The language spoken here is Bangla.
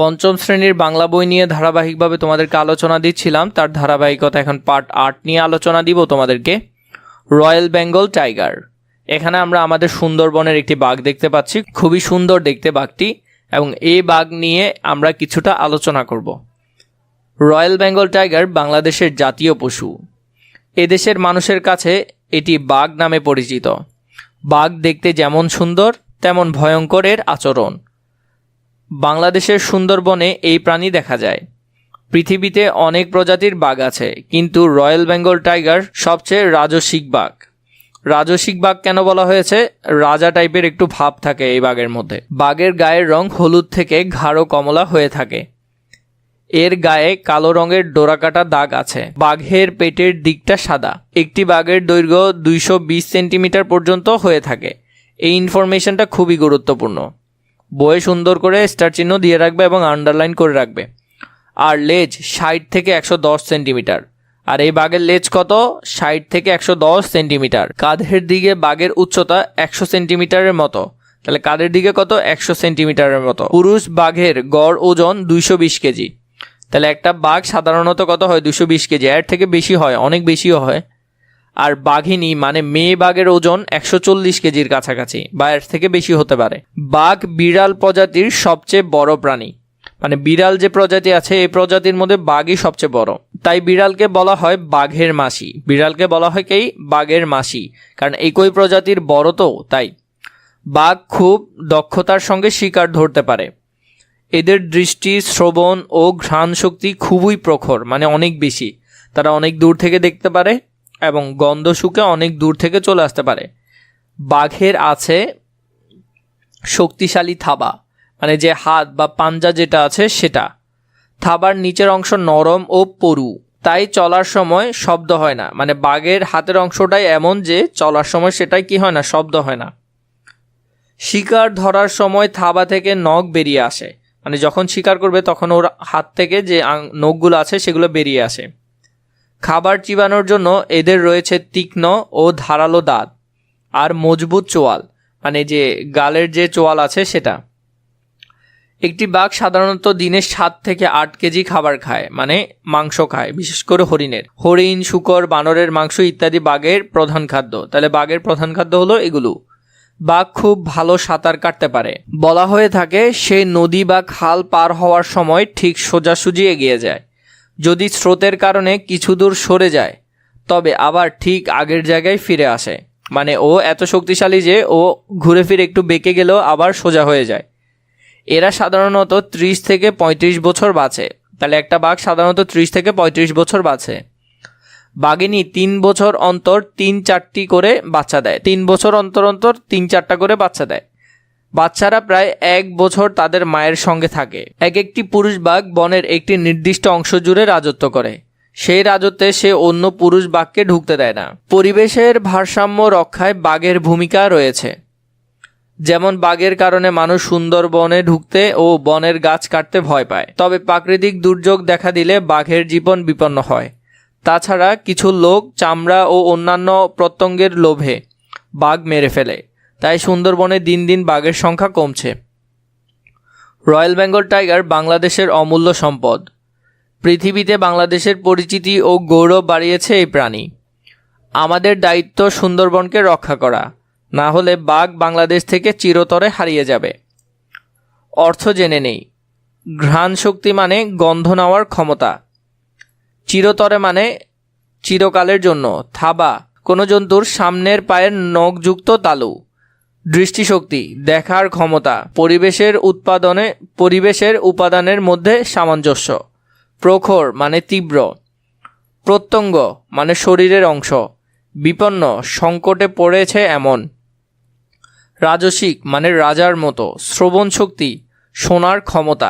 পঞ্চম শ্রেণির বাংলা বই নিয়ে ধারাবাহিকভাবে তোমাদেরকে আলোচনা দিচ্ছিলাম। তার ধারাবাহিকতা এখন পার্ট আট নিয়ে আলোচনা দিব তোমাদেরকে। Royal Bengal tiger. এখানে আমরা আমাদের সুন্দরবনের একটি বাঘ দেখতে পাচ্ছি। খুবই সুন্দর দেখতে বাঘটি এবং এই বাঘ নিয়ে আমরা কিছুটা আলোচনা করব। রয়্যাল বেঙ্গল টাইগার বাংলাদেশের জাতীয় পশু। এদেশের মানুষের কাছে এটি বাঘ নামে পরিচিত। বাঘ দেখতে যেমন সুন্দর, তেমন ভয়ঙ্করের আচরণ। বাংলাদেশের সুন্দরবনে এই প্রাণী দেখা যায়। পৃথিবীতে অনেক প্রজাতির বাঘ আছে, কিন্তু রয়্যাল বেঙ্গল টাইগার সবচেয়ে রাজসিক বাঘ। রাজসিক বাঘ কেন বলা হয়েছে? রাজা টাইপের একটু ভাব থাকে এই বাঘের মধ্যে। বাঘের গায়ের রং হলুদ থেকে গাঢ় কমলা হয়ে থাকে। এর গায়ে কালো রঙের ডোরাকাটা দাগ আছে। বাঘের পেটের দিকটা সাদা। একটি বাঘের দৈর্ঘ্য দুইশো বিশ সেন্টিমিটার পর্যন্ত হয়ে থাকে। এই ইনফরমেশনটা খুবই গুরুত্বপূর্ণ। বইয়ে সুন্দর করে স্টার চিহ্ন দিয়ে রাখবে এবং আন্ডারলাইন করে রাখবে। আর লেজ ষাট থেকে একশো দশ সেন্টিমিটার আর এই বাঘের লেজ কত? ষাট থেকে একশো দশ সেন্টিমিটার কাঁধের দিকে বাঘের উচ্চতা একশো সেন্টিমিটারের মতো। তাহলে কাঁধের দিকে কত? একশো সেন্টিমিটারের মতো। পুরুষ বাঘের গড় ওজন দুইশো বিশ কেজি। তাহলে একটা বাঘ সাধারণত কত হয়? দুশো বিশ কেজি। এর থেকে বেশি হয়, অনেক বেশিও হয়। আর বাঘিনী মানে মেয়ে বাঘের ওজন একশো চল্লিশ কেজির কাছাকাছি, বা এর থেকে বেশি হতে পারে। বাঘ বিড়াল প্রজাতির সবচেয়ে বড় প্রাণী। মানে বিড়াল যে প্রজাতি আছে এই প্রজাতির মধ্যে বাঘই সবচেয়ে বড়। তাই বিড়ালকে বলা হয় বাঘের মাসি। বিড়ালকে বলা হয় কি? বাঘের মাসি। কারণ একই প্রজাতির বড় তো, তাই। বাঘ খুব দক্ষতার সঙ্গে শিকার ধরতে পারে। এদের দৃষ্টি, শ্রবণ ও ঘ্রাণ শক্তি খুবই প্রখর মানে অনেক বেশি। তারা অনেক দূর থেকে দেখতে পারে। এবং গন্ধ শুকে অনেক দূর থেকে চলে আসতে পারে। বাঘের আছে শক্তিশালী থাবা মানে যে হাত বা পাঞ্জা যেটা আছে সেটা। থাবার নিচের অংশ নরম ও পরু, তাই চলার সময় শব্দ হয় না। মানে বাঘের হাতের অংশটাই এমন যে চলার সময় সেটাই কি হয় না, শব্দ হয় না। শিকার ধরার সময় থাবা থেকে নখ বেরিয়ে আসে। মানে যখন শিকার করবে তখন ওর হাত থেকে যে নখগুলো আছে সেগুলো বেরিয়ে আসে। খাবার চিবানোর জন্য এদের রয়েছে তীক্ষ্ণ ও ধারালো দাঁত আর মজবুত চোয়াল মানে যে গালের যে চোয়াল আছে সেটা। একটি বাঘ সাধারণত দিনে সাত থেকে আট কেজি খাবার খায় মানে মাংস খায়, বিশেষ করে হরিণের। হরিণ, শুকর, বানরের মাংস ইত্যাদি বাঘের প্রধান খাদ্য। তাহলে বাঘের প্রধান খাদ্য হলো এগুলো। বাঘ খুব ভালো সাঁতার কাটতে পারে। বলা হয়ে থাকে, সে নদী বা খাল পার হওয়ার সময় ঠিক সোজাসুজি এগিয়ে যায়। যদি স্রোতের কারণে কিছু দূর সরে যায়, তবে আবার ঠিক আগের জায়গায় ফিরে আসে। মানে ও এত শক্তিশালী যে ও ঘুরে ফিরে একটু বেঁকে গেলেও আবার সোজা হয়ে যায়। এরা সাধারণত ত্রিশ থেকে পঁয়ত্রিশ বছর বাঁচে। তাহলে একটা বাঘ সাধারণত ত্রিশ থেকে পঁয়ত্রিশ বছর বাঁচে। বাঘিনী তিন বছর অন্তর তিন চারটি করে বাচ্চা দেয়। তিন বছর অন্তর অন্তর তিন চারটা করে বাচ্চা দেয়। বাচ্চারা প্রায় এক বছর তাদের মায়ের সঙ্গে থাকে। এক একটি পুরুষ বাঘ বনের একটি নির্দিষ্ট অংশ জুড়ে রাজত্ব করে। সেই রাজত্বে সে অন্য পুরুষ বাঘকে ঢুকতে দেয় না। পরিবেশের ভারসাম্য রক্ষায় বাঘের ভূমিকা রয়েছে। যেমন বাঘের কারণে মানুষ সুন্দরবনে ঢুকতে ও বনের গাছ কাটতে ভয় পায়। তবে প্রাকৃতিক দুর্যোগ দেখা দিলে বাঘের জীবন বিপন্ন হয়। তাছাড়া কিছু লোক চামড়া ও অন্যান্য প্রত্যঙ্গের লোভে বাঘ মেরে ফেলে। তাই সুন্দরবনে দিন দিন বাঘের সংখ্যা কমছে। রয়্যাল বেঙ্গল টাইগার বাংলাদেশের অমূল্য সম্পদ। পৃথিবীতে বাংলাদেশের পরিচিতি ও গৌরব বাড়িয়েছে এই প্রাণী। আমাদের দায়িত্ব সুন্দরবনকে রক্ষা করা, না হলে বাঘ বাংলাদেশ থেকে চিরতরে হারিয়ে যাবে। অর্থ জেনে নেই। ঘ্রাণ শক্তি মানে গন্ধ নেওয়ার ক্ষমতা। চিরতরে মানে চিরকালের জন্য। থাবা, কোনো জন্তুর সামনের পায়ের নখযুক্ত তালু। দৃষ্টিশক্তি, দেখার ক্ষমতা, পরিবেশের উৎপাদনে, পরিবেশের উপাদানের মধ্যে সামঞ্জস্য। প্রখর মানে তীব্র। প্রত্যঙ্গ মানে শরীরের অংশ। বিপন্ন, সংকটে পড়েছে এমন। রাজসিক মানে রাজার মতো শ্রবণ শক্তি শোনার ক্ষমতা।